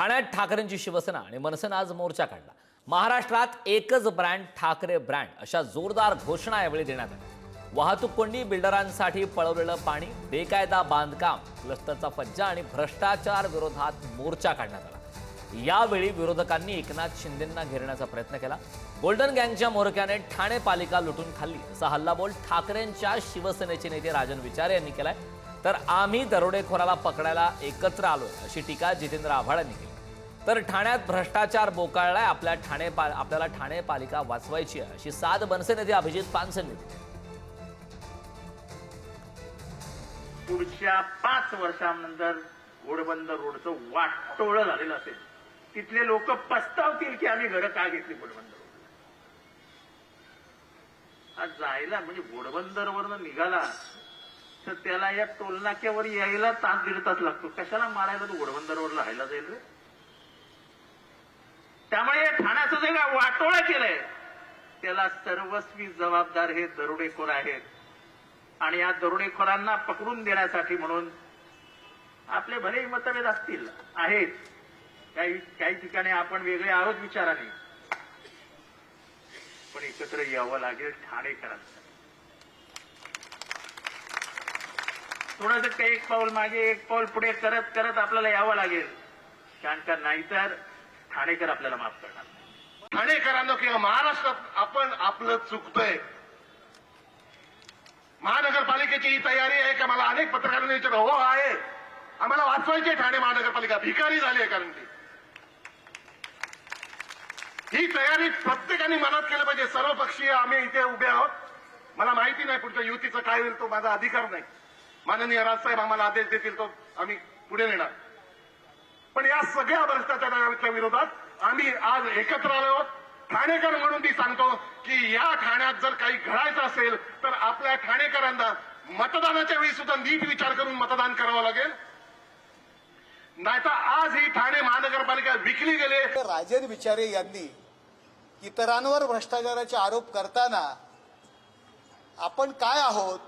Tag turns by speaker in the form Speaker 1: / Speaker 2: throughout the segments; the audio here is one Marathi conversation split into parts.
Speaker 1: ठाण्यात ठाकरेंची शिवसेना आणि मनसेनं आज मोर्चा काढला. महाराष्ट्रात एकच ब्रँड ठाकरे ब्रँड अशा जोरदार घोषणा यावेळी देण्यात आल्या. वाहतूक कोंडी बिल्डरांसाठी पळवलेलं पाणी बेकायदा बांधकाम क्लस्टरचा फज्जा आणि भ्रष्टाचार विरोधात मोर्चा काढण्यात आला. यावेळी विरोधकांनी एकनाथ शिंदेंना घेरण्याचा प्रयत्न केला. गोल्डन गँगच्या मोरक्याने ठाणे पालिका लुटून खाल्ली. असा हल्लाबोल ठाकरेंच्या शिवसेनेचे नेते राजन विचारे यांनी केलाय. तर आम्ही दरोडेखोराला पकडायला एकत्र आलोय अशी टीका जितेंद्र आव्हाड यांनी केली. तर ठाण्यात भ्रष्टाचार बोकाळलाय. आपल्या ठाणे आपल्याला ठाणे पालिका वाचवायची आहे. अशी साध बनसे नेते अभिजित पानसे
Speaker 2: पुढच्या पाच वर्षानंतर घोडबंदर रोडचं वाटोळं झालेलं असेल. तिथले लोक पस्तावतील की आम्ही घरं का घेतली घोडबंदर रोड? आज जायला म्हणजे घोडबंदरवरनं निघाला तर त्याला या टोलनाक्यावर यायला तास दीड तास लागतो. कशाला मारायला तो घोडबंदरवर राहायला जाईल रे? ठाण्याचं जे काय वाटोळा केलंय त्याला सर्वस्वी जबाबदार हे दरोडेखोर आहेत. आणि या दरोडेखोरांना पकडून देण्यासाठी म्हणून आपले भलेही मतभेद असतील आहेत. काही काही ठिकाणी आपण वेगळे आहोत विचाराने. पण एकत्र यावं लागेल ठाणेकरांसाठी. थोडस काही एक पाऊल मागे एक पाऊल पुढे करत करत आपल्याला यावं लागेल. कारण का नाहीतर ठाणेकर आपल्याला माफ करणार नाही.
Speaker 3: ठाणेकरांनो किंवा महाराष्ट्रात आपण आपलं चुकतोय. महानगरपालिकेची ही तयारी आहे का? मला अनेक पत्रकारांनी विचारलं हो आहे. आम्हाला वाचवायची ठाणे महानगरपालिका. भिकारी झाली आहे कारण ती. ही तयारी प्रत्येकाने मनात केलं पाहिजे. सर्वपक्षीय आम्ही इथे उभे आहोत. मला माहिती नाही पुढच्या युतीचं काय होईल तो माझा अधिकार नाही. माननीय राजसाहेब आम्हाला आदेश देतील तो आम्ही पुढे नेणार. पण या सगळ्या भ्रष्टाचाराच्या विरोधात आम्ही आज एकत्र आलो आहोत. ठाणेकर म्हणून मी सांगतो की या ठाण्यात जर काही घडायचं असेल तर आपल्या ठाणेकरांना मतदानाच्या वेळी सुद्धा नीट विचार करून मतदान करावं लागेल. नाहीतर आज ही ठाणे महानगरपालिका विकली गेले.
Speaker 4: राजन विचारे यांनी इतरांवर भ्रष्टाचाराचे आरोप करताना आपण काय आहोत?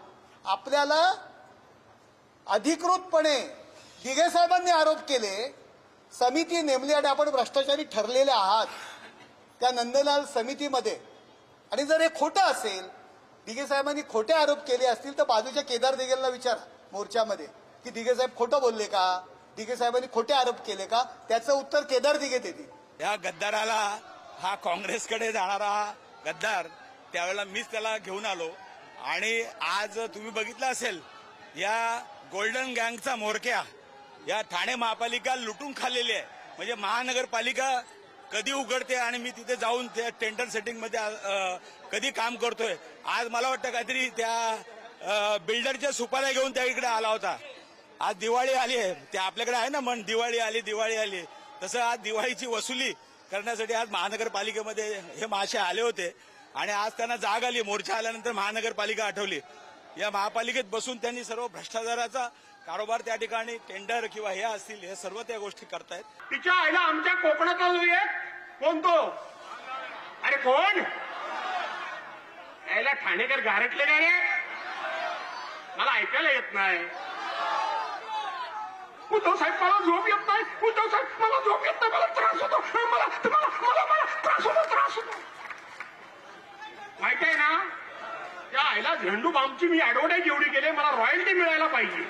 Speaker 4: आपल्याला अधिकृतपणे दिघे साहेबांनी आरोप केले. समिती नेमली आणि आपण भ्रष्टाचारी ठरलेले आहात. त्या नंदलाल समितीमध्ये. आणि जर हे खोटं असेल दिघे साहेबांनी खोटे आरोप केले असतील तर बाजूच्या केदार दिघेला विचारा मोर्चामध्ये. की दिघे साहेब खोटं बोलले का? दिघे साहेबांनी खोटे आरोप केले का? त्याचं उत्तर केदार दिघे देतील.
Speaker 5: या गद्दाराला हा काँग्रेसकडे जाणारा गद्दार त्यावेळेला मीच त्याला घेऊन आलो. आणि आज तुम्ही बघितलं असेल या गोल्डन गँगचा मोरक्या या ठाणे महापालिका लुटून खाल्लेली आहे. म्हणजे महानगरपालिका कधी उघडते आणि मी तिथे जाऊन त्या टेंडर सेटिंगमध्ये कधी काम करतोय. आज मला वाटतं काहीतरी त्या बिल्डरच्या सुपाऱ्या घेऊन त्या इकडे आला होता. आज दिवाळी आली आहे. ते आपल्याकडे आहे ना म्हण दिवाळी आली दिवाळी आली. तसं आज दिवाळीची वसुली करण्यासाठी आज महानगरपालिकेमध्ये हे मासे आले होते. आणि आज त्यांना जाग आली मोर्चा आल्यानंतर महानगरपालिका आठवली. या महापालिकेत बसून त्यांनी सर्व भ्रष्टाचाराचा कारोबार त्या ठिकाणी टेंडर किंवा हे असतील हे सर्व त्या गोष्टी करतायत.
Speaker 3: तिच्या आईला आमच्या कोकणातला कोण तो? अरे कोण? यायला ठाणेकर गारटले का रे? मला ऐकायला येत नाही. उद्धव साहेब मला झोप येत नाही. उद्धव साहेब मला झोप येत नाही. मला त्रास होतो. मला मला मला त्रास होतो त्रास होतो माहिती आहे ना त्या आईला झेंडू बामची मी ऍडव्हर्टाईज एवढी केली मला रॉयल्टी मिळायला पाहिजे.